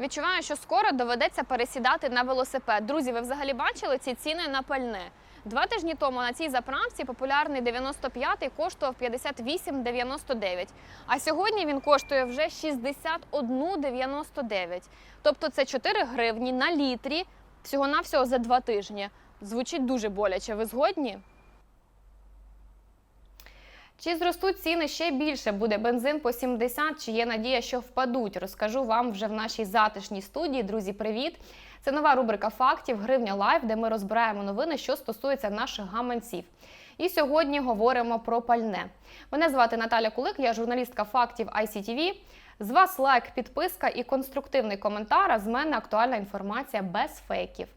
Відчуваю, що скоро доведеться пересідати на велосипед. Друзі, ви взагалі бачили ці ціни на пальне? Два тижні тому на цій заправці популярний 95-й коштував 58,99, а сьогодні він коштує вже 61,99. Тобто це 4 гривні на літрі всього-навсього за два тижні. Звучить дуже боляче. Ви згодні? Чи зростуть ціни ще більше? Буде бензин по 70, чи є надія, що впадуть? Розкажу вам вже в нашій затишній студії. Друзі, привіт! Це нова рубрика фактів Гривня Лайв, де ми розбираємо новини, що стосуються наших гаманців. І сьогодні говоримо про пальне. Мене звати Наталя Кулик, я журналістка фактів ICTV. З вас лайк, підписка і конструктивний коментар. А з мене актуальна інформація без фейків.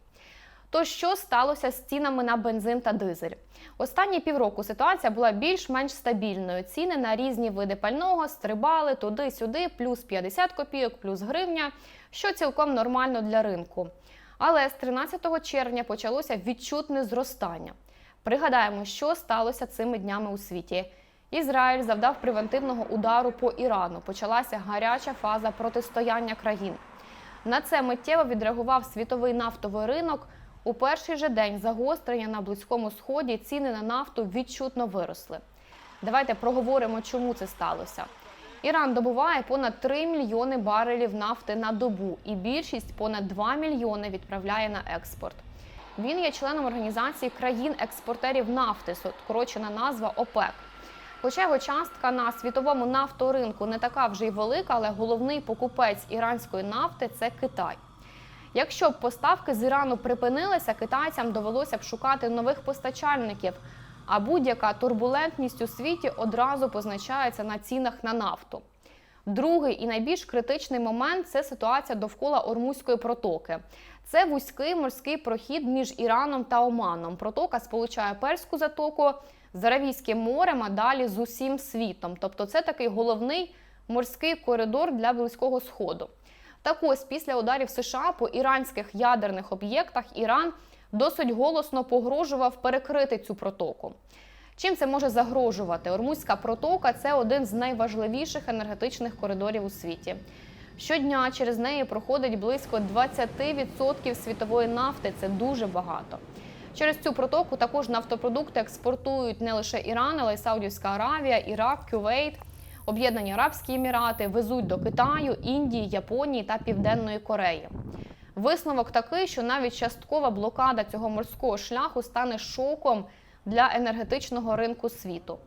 То що сталося з цінами на бензин та дизель? Останні півроку ситуація була більш-менш стабільною. Ціни на різні види пального стрибали туди-сюди, плюс 50 копійок, плюс гривня, що цілком нормально для ринку. Але з 13 червня почалося відчутне зростання. Пригадаємо, що сталося цими днями у світі. Ізраїль завдав превентивного удару по Ірану. Почалася гаряча фаза протистояння країн. На це миттєво відреагував світовий нафтовий ринок. У перший же день загострення на близькому сході ціни на нафту відчутно виросли. Давайте проговоримо, чому це сталося. Іран добуває понад 3 мільйони барелів нафти на добу, і більшість понад 2 мільйони відправляє на експорт. Він є членом організації країн-експортерів нафти, скорочена назва ОПЕК. Хоча його частка на світовому нафторинку не така вже й велика, але головний покупець іранської нафти це Китай. Якщо б поставки з Ірану припинилися, китайцям довелося б шукати нових постачальників. А будь-яка турбулентність у світі одразу позначається на цінах на нафту. Другий і найбільш критичний момент це ситуація довкола Ормузької протоки. Це вузький морський прохід між Іраном та Оманом. Протока сполучає Перську затоку з Аравійським морем, а далі з усім світом. Тобто, це такий головний морський коридор для близького сходу. Так ось після ударів США по іранських ядерних об'єктах Іран досить голосно погрожував перекрити цю протоку. Чим це може загрожувати? Ормузька протока це один з найважливіших енергетичних коридорів у світі. Щодня через неї проходить близько 20% світової нафти. Це дуже багато. Через цю протоку також нафтопродукти експортують не лише Іран, але й Саудівська Аравія, Ірак, Кювейт. Об'єднані Арабські Емірати везуть до Китаю, Індії, Японії та Південної Кореї. Висновок такий, що навіть часткова блокада цього морського шляху стане шоком для енергетичного ринку світу.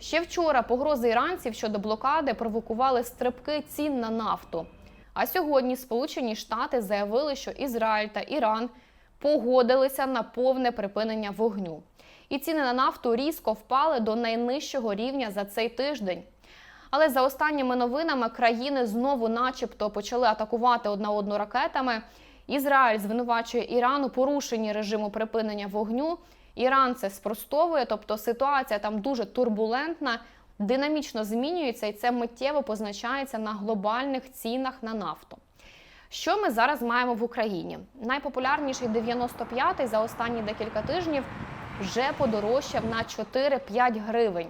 Ще вчора погрози іранців щодо блокади провокували стрибки цін на нафту. А сьогодні Сполучені Штати заявили, що Ізраїль та Іран погодилися на повне припинення вогню. І ціни на нафту різко впали до найнижчого рівня за цей тиждень. Але за останніми новинами країни знову, начебто, почали атакувати одна одну ракетами. Ізраїль звинувачує Іран у порушенні режиму припинення вогню. Іран це спростовує, тобто ситуація там дуже турбулентна, динамічно змінюється, і це миттєво позначається на глобальних цінах на нафту. Що ми зараз маємо в Україні? Найпопулярніший 95-й за останні декілька тижнів вже подорожчав на 4-5 гривень.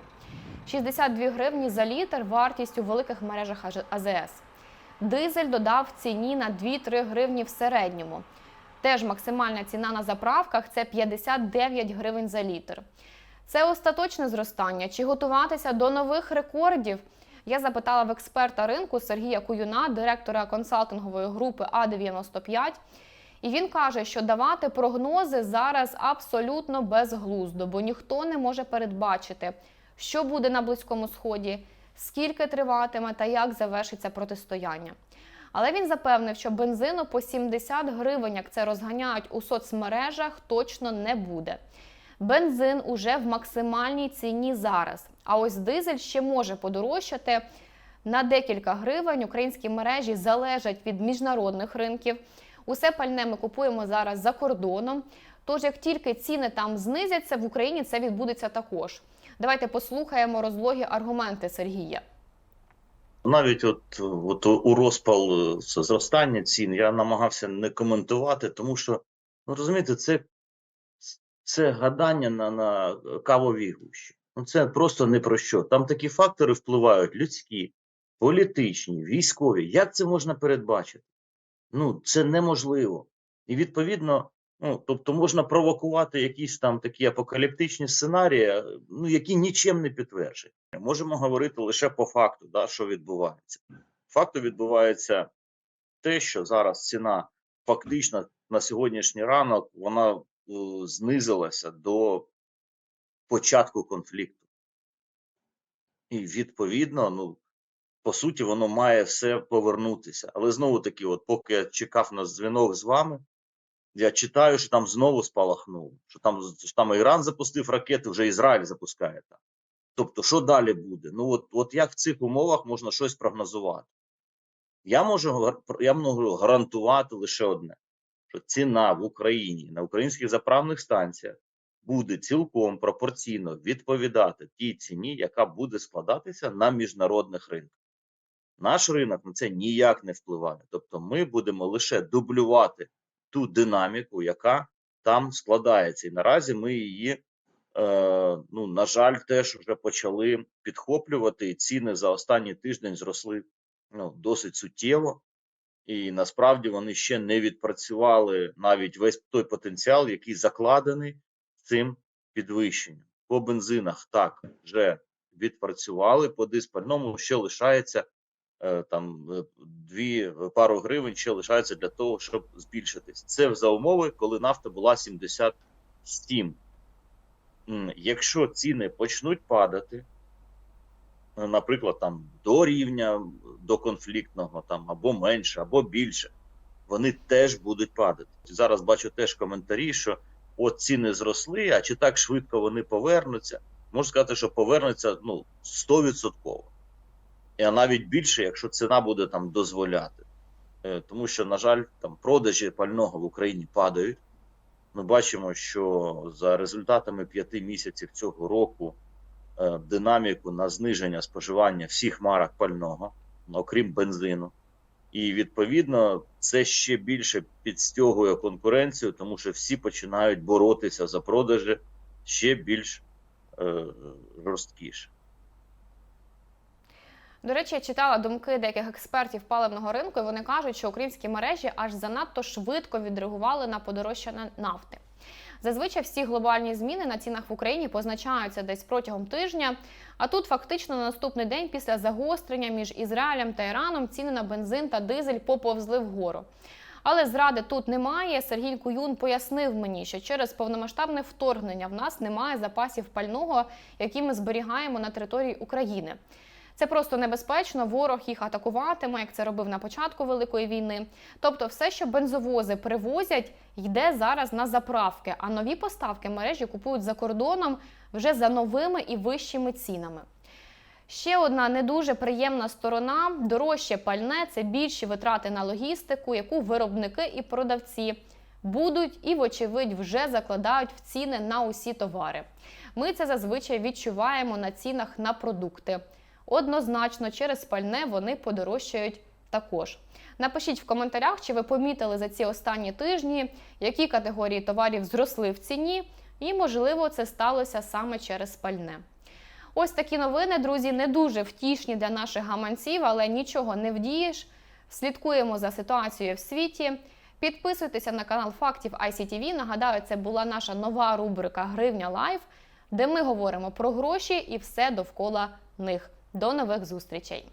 62 гривні за літр вартість у великих мережах АЗС. Дизель додав ціні на 2-3 гривні в середньому. Теж максимальна ціна на заправках це 59 гривень за літр. Це остаточне зростання. Чи готуватися до нових рекордів? Я запитала в експерта ринку Сергія Куюна, директора консалтингової групи А95. І він каже, що давати прогнози зараз абсолютно безглуздо, бо ніхто не може передбачити, що буде на Близькому Сході, скільки триватиме та як завершиться протистояння. Але він запевнив, що бензину по 70 гривень, як це розганяють у соцмережах, точно не буде. Бензин уже в максимальній ціні зараз. А ось дизель ще може подорожчати на декілька гривень. Українські мережі залежать від міжнародних ринків. Усе пальне ми купуємо зараз за кордоном. Тож, як тільки ціни там знизяться, в Україні це відбудеться також. Давайте послухаємо розлогі аргументи Сергія. Навіть от, от у розпал е, зростання цін я намагався не коментувати, тому що, ну розумієте, це, це гадання на, на кавовій гущі. Ну це просто не про що. Там такі фактори впливають: людські, політичні, військові. Як це можна передбачити? Ну, це неможливо. І відповідно, ну, тобто можна провокувати якісь там такі апокаліптичні сценарії, е, ну, які нічим не підтверджені. Можемо говорити лише по факту, да, що відбувається. Факту відбувається те, що зараз ціна фактично на сьогоднішній ранок вона е, знизилася до початку конфлікту. І відповідно, ну, по суті, воно має все повернутися. Але знову таки, от поки я чекав на дзвінок з вами, я читаю, що там знову спалахнуло, що там, що там Іран запустив ракети, вже Ізраїль запускає там. Тобто, що далі буде? Ну, от, от як в цих умовах можна щось прогнозувати? Я можу, я можу гарантувати лише одне: що ціна в Україні на українських заправних станціях буде цілком пропорційно відповідати тій ціні, яка буде складатися на міжнародних ринках. Наш ринок на це ніяк не впливає. Тобто, ми будемо лише дублювати ту динаміку, яка там складається. І наразі ми її, е, ну, на жаль, теж вже почали підхоплювати, ціни за останній тиждень зросли ну, досить суттєво. І насправді вони ще не відпрацювали навіть весь той потенціал, який закладений цим підвищенням. По бензинах так вже відпрацювали, по диспальному ще лишається там е, дві пару гривень ще лишається для того, щоб збільшитись. Це за умови, коли нафта була 77. Якщо ціни почнуть падати, е, наприклад, там до рівня до конфліктного, там або менше, або більше, вони теж будуть падати. Зараз бачу теж коментарі, що от ціни зросли, а чи так швидко вони повернуться? Можу сказати, що повернуться ну 100%. А навіть більше, якщо ціна буде там дозволяти. Е, Тому що, на жаль, там продажі пального в Україні падають. Ми бачимо, що за результатами п'яти місяців цього року е, динаміку на зниження споживання всіх марок пального, окрім бензину. І відповідно це ще більше підстягує конкуренцію, тому що всі починають боротися за продажі ще більш е, жорсткіше. До речі, я читала думки деяких експертів паливного ринку, і вони кажуть, що українські мережі аж занадто швидко відреагували на подорожчання нафти. Зазвичай всі глобальні зміни на цінах в Україні позначаються десь протягом тижня. А тут фактично на наступний день після загострення між Ізраїлем та Іраном ціни на бензин та дизель поповзли вгору. Але зради тут немає. Сергій Куюн пояснив мені, що через повномасштабне вторгнення в нас немає запасів пального, які ми зберігаємо на території України. Це просто небезпечно. Ворог їх атакуватиме, як це робив на початку великої війни. Тобто, все, що бензовози привозять, йде зараз на заправки, а нові поставки мережі купують за кордоном вже за новими і вищими цінами. Ще одна не дуже приємна сторона дорожче пальне це більші витрати на логістику, яку виробники і продавці будуть і, вочевидь, вже закладають в ціни на усі товари. Ми це зазвичай відчуваємо на цінах на продукти. Однозначно, через пальне вони подорожчають також. Напишіть в коментарях, чи ви помітили за ці останні тижні, які категорії товарів зросли в ціні, і, можливо, це сталося саме через пальне. Ось такі новини, друзі, не дуже втішні для наших гаманців, але нічого не вдієш. Слідкуємо за ситуацією в світі. Підписуйтеся на канал Фактів ICTV. Нагадаю, це була наша нова рубрика Гривня Лайв, де ми говоримо про гроші і все довкола них. До нових зустрічей!